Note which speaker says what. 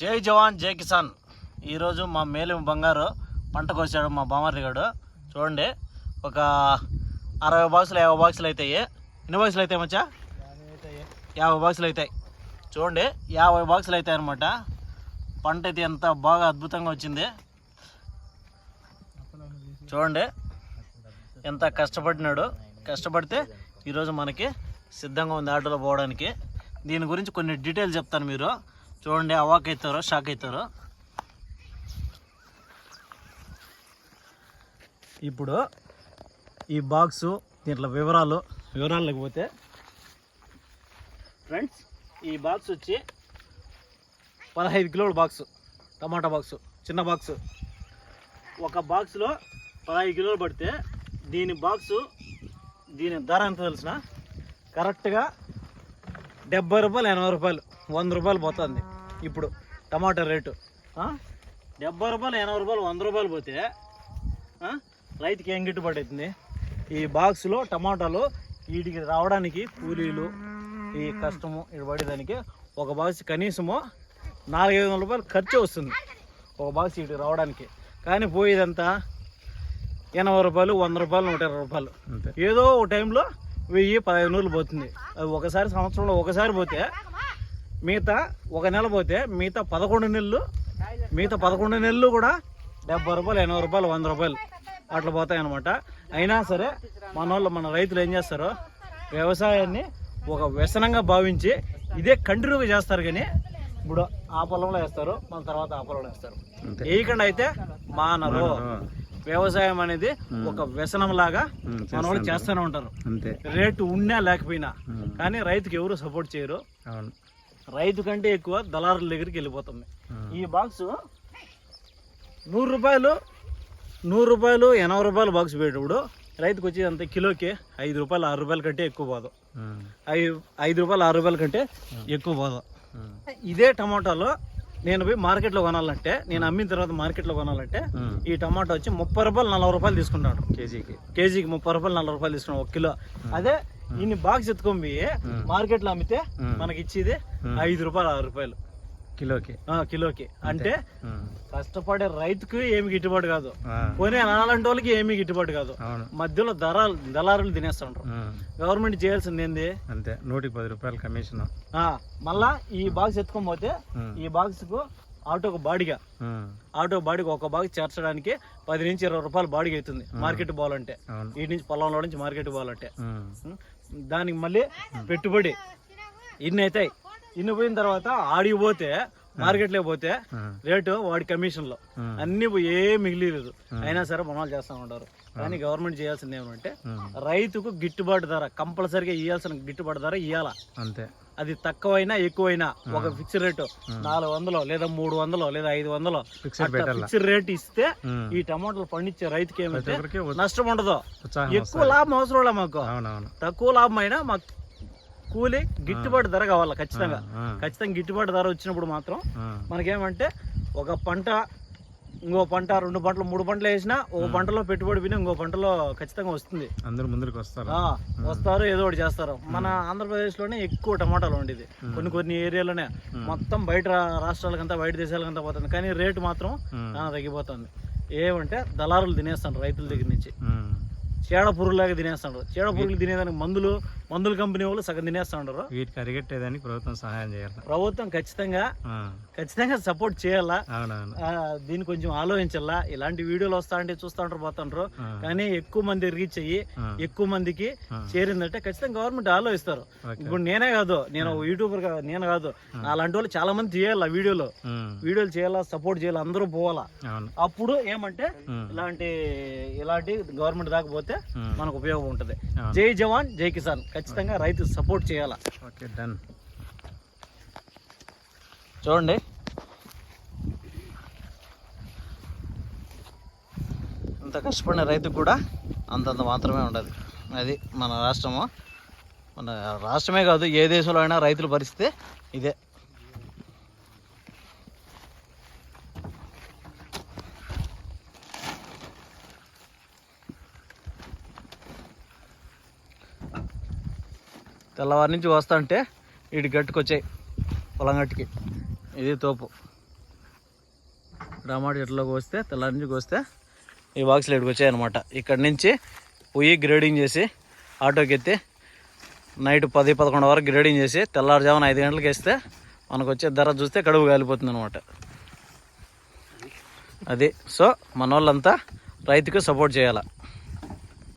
Speaker 1: జై జవాన్ జై కిసాన్. ఈరోజు మా మేలిమి బంగారు పంట కోసాడు మా బామర్రి గారు. చూడండి ఒక అరవై బాక్సులు యాభై బాక్సులు అవుతాయి ఎన్ని బాక్సులు అవుతాయి మచ్చా? యాభై బాక్సులు అవుతాయి చూడండి యాభై బాక్సులు అవుతాయి అనమాట పంట అయితే ఎంత బాగా అద్భుతంగా వచ్చింది. చూడండి ఎంత కష్టపడినాడు. కష్టపడితే ఈరోజు మనకి సిద్ధంగా ఉంది ఆటోలో పోవడానికి. దీని గురించి కొన్ని డీటెయిల్స్ చెప్తాను మీరు. చూడండి అవాక్ అవుతారో షాక్ అవుతారో ఇప్పుడు ఈ బాక్సు దీంట్లో వివరాలు వివరాలు లేకపోతే ఫ్రెండ్స్ ఈ బాక్స్ వచ్చి పదహైదు కిలోల బాక్సు టమాటా బాక్సు చిన్న బాక్సు. ఒక బాక్స్లో పదహైదు కిలోలు పడితే దీని బాక్సు దీని ధర ఎంత తెలిసిన కరెక్ట్గా డెబ్బై రూపాయలు ఎనభై రూపాయలు. వంద రూపాయలు పోతుంది. ఇప్పుడు టమాటా రేటు? డెబ్బై రూపాయలు ఎనభై రూపాయలు వంద రూపాయలు పోతే? రైతుకి ఏం గిట్టుబాటు అవుతుంది ఈ బాక్స్లో టమాటాలు వీటికి రావడానికి కూలీలు ఈ కష్టము ఇటు పడేదానికి ఒక బాక్స్ కనీసము నాలుగైదు వందల రూపాయలు ఖర్చు వస్తుంది. ఒక బాక్స్ ఇటు రావడానికి. కానీ పోయేదంతా ఎనభై రూపాయలు వంద రూపాయలు నూట ఇరవై రూపాయలు. ఏదో ఒక టైంలో వెయ్యి పదహైదు నూరు పోతుంది. అది ఒకసారి సంవత్సరంలో ఒకసారి పోతే మిగతా ఒక నెల పోతే మిగతా పదకొండు నెలలు మిగతా పదకొండు నెలలు కూడా డెబ్బై రూపాయలు ఎనభై రూపాయలు వంద రూపాయలు అట్లా పోతాయి అనమాట అయినా సరే మన వాళ్ళు మన రైతులు ఏం చేస్తారు వ్యవసాయాన్ని ఒక వ్యసనంగా భావించి ఇదే కంటిన్యూగా చేస్తారు కానీ ఇప్పుడు ఆ పొలంలో వేస్తారు మన తర్వాత ఆ పొలంలో వేస్తారు. వేయకుండా అయితే మానరు. వ్యవసాయం అనేది ఒక వ్యసనం లాగా మన వాళ్ళు చేస్తూనే ఉంటారు.
Speaker 2: అంతే.
Speaker 1: రేటు ఉన్నా లేకపోయినా కానీ రైతుకి ఎవరు సపోర్ట్ చేయరు. రైతు కంటే ఎక్కువ దళారుల దగ్గరికి వెళ్ళిపోతుంది ఈ బాక్స్ నూరు రూపాయలు నూరు రూపాయలు ఎనభై రూపాయలు బాక్స్ పెట్టేటప్పుడు రైతుకు వచ్చేది అంత కిలోకి ఐదు రూపాయలు ఆరు రూపాయల కంటే ఎక్కువ పోదు ఐదు ఐదు రూపాయలు ఆరు రూపాయల కంటే ఎక్కువ పోదు ఇదే టమాటాలో నేను పోయి మార్కెట్లో కొనాలంటే నేను అమ్మిన తర్వాత మార్కెట్లో కొనాలంటే ఈ టమాటా వచ్చి ముప్పై రూపాయలు నలభై రూపాయలు తీసుకుంటాడు
Speaker 2: కేజీకి.
Speaker 1: కేజీకి ముప్పై రూపాయలు నలభై రూపాయలు తీసుకున్నాం ఒక కిలో. అదే ఇన్ని బాక్స్ ఎత్తుకొని పోయి మార్కెట్లో అమ్మితే మనకి ఇచ్చేది ఐదు రూపాయలు ఆరు రూపాయలు.
Speaker 2: కిలోకి.
Speaker 1: ఆ, కిలోకి. అంటే కష్టపడే రైతుకు ఏమి గిట్టుబాటు కాదు.
Speaker 2: ఆ,
Speaker 1: కొనే అలాంటి వాళ్ళకి ఏమీ గిట్టుబాటు కాదు. మధ్యలో ధరలు దళారులు తినేస్తుంటారు గవర్నమెంట్ చేయాల్సింది ఏంది?
Speaker 2: అంతే. నూటికి పది రూపాయలు కమిషన్.
Speaker 1: ఆ, మళ్ళా ఈ బాక్స్ ఎత్తుకొని పోతే ఈ బాక్స్కు ఆటోకు బాడిగా. ఆటో బాడిగా ఒక బాక్స్ చేర్చడానికి పది నుంచి ఇరవై రూపాయలు బాడిగ అవుతుంది. మార్కెట్ పోవాలంటే
Speaker 2: అవును.
Speaker 1: ఈ నుంచి పొలంలో నుంచి మార్కెట్ పోవాలంటే ఉం? దానికి మళ్ళీ పెట్టుబడి. ఇన్ని అవుతాయి. ఇన్ని పోయిన తర్వాత ఆడికి పోతే మార్కెట్లో పోతే రేటు వాడి కమిషన్లో అన్ని పోయి ఏం మిగిలేదు అయినా సరే వాళ్ళు చేస్తూ ఉంటారు. కానీ గవర్నమెంట్ చేయాల్సింది ఏమంటే రైతుకు గిట్టుబాటు ధర కంపల్సరిగా ఇవ్వాల్సిన గిట్టుబాటు ధర ఇవ్వాలా
Speaker 2: అంతే.
Speaker 1: అది తక్కువైనా ఎక్కువైనా ఒక ఫిక్స్డ్ రేటు నాలుగు వందలు లేదా మూడు వందలు లేదా ఐదు వందలు
Speaker 2: ఫిక్స్డ్
Speaker 1: రేట్ ఇస్తే. ఈ టమాటాలు పండించే రైతుకి
Speaker 2: ఎవరికి
Speaker 1: నష్టం ఉండదు. ఎక్కువ లాభం అవసరం లేదు మాకు. తక్కువ లాభం అయినా మాకు కూలి గిట్టుబాటు ధర కావాలి ఖచ్చితంగా. ఖచ్చితంగా గిట్టుబాటు ధర వచ్చినప్పుడు మాత్రం మనకేమంటే ఒక పంట ఇంకో పంట రెండు పంటలు మూడు పంటలు వేసినా ఒక పంటలో పెట్టుబడి పోయినా ఇంకో పంటలో ఖచ్చితంగా వస్తుంది.
Speaker 2: అందరూ ముందరికి వస్తారు?
Speaker 1: వస్తారు ఏదో ఒకటి చేస్తారు. మన ఆంధ్రప్రదేశ్లోనే ఎక్కువ టమాటాలు ఉండేది కొన్ని కొన్ని ఏరియాలోనే. మొత్తం బయట రాష్ట్రాలకంతా బయట దేశాలకంతా పోతుంది. కానీ రేటు మాత్రం తగ్గిపోతుంది. ఏమంటే దళారులు తినేస్తాడు రైతుల దగ్గర నుంచి. చీడ పురుగులాగా తినేస్తాడు. చీడ పురుగులు తినేదానికి మందులు మందుల కంపెనీ వాళ్ళు సగం తినేస్తాడు
Speaker 2: వీటికి అరిగట్టేదానికి ప్రభుత్వం సహాయం చేయాలి.
Speaker 1: ప్రభుత్వం ఖచ్చితంగా ఖచ్చితంగా సపోర్ట్ చేయాలా? దీన్ని కొంచెం ఆలోచించాలా? ఇలాంటి వీడియోలు వస్తా అంటే చూస్తూ ఉంటారు పోతుంటారు కానీ ఎక్కువ మంది రీచ్ అయ్యి ఎక్కువ మందికి. చేరిందంటే ఖచ్చితంగా గవర్నమెంట్ ఆలోచిస్తారు. ఇప్పుడు నేనే కాదు నేను యూట్యూబర్ నేను కాదు. అలాంటి వాళ్ళు చాలా మంది చేయాలి వీడియోలో. వీడియోలు చేయాలా సపోర్ట్ చేయాలి అందరూ పోవాలా? అప్పుడు ఏమంటే. ఇలాంటి ఇలాంటి గవర్నమెంట్ దాకా పోతే. మనకు ఉపయోగం ఉంటుంది.
Speaker 2: అవును.
Speaker 1: జై జవాన్ జై కిసాన్. ఖచ్చితంగా రైతు సపోర్ట్ చేయాలా?
Speaker 2: ఓకే డన్
Speaker 1: చూడండి. ఇంత కష్టపడిన రైతుకు కూడా అంతంత మాత్రమే ఉండదు. అది మన రాష్ట్రము మన రాష్ట్రమే కాదు ఏ దేశంలో అయినా రైతుల పరిస్థితి ఇదే. తెల్లవారి నుంచి వస్తుంటే అంటే ఇటు గట్టుకొచ్చాయి పొలం గట్టుకి ఇది తోపు. టమాటా చెట్లోకి వస్తే తెల్లారి నుంచి వస్తే ఈ బాక్స్లు ఇక్కడికి వచ్చాయన్నమాట ఇక్కడ నుంచి పోయి గ్రేడింగ్ చేసి ఆటోకి ఎత్తి నైట్ పది పదకొండు వరకు గ్రేడింగ్ చేసి తెల్లారుజామున ఐదు గంటలకు వేస్తే మనకు వచ్చే ధర చూస్తే కడుపు కాలిపోతుంది అనమాట అది. సో మన వాళ్ళంతా రైతుకు సపోర్ట్ చేయాలి.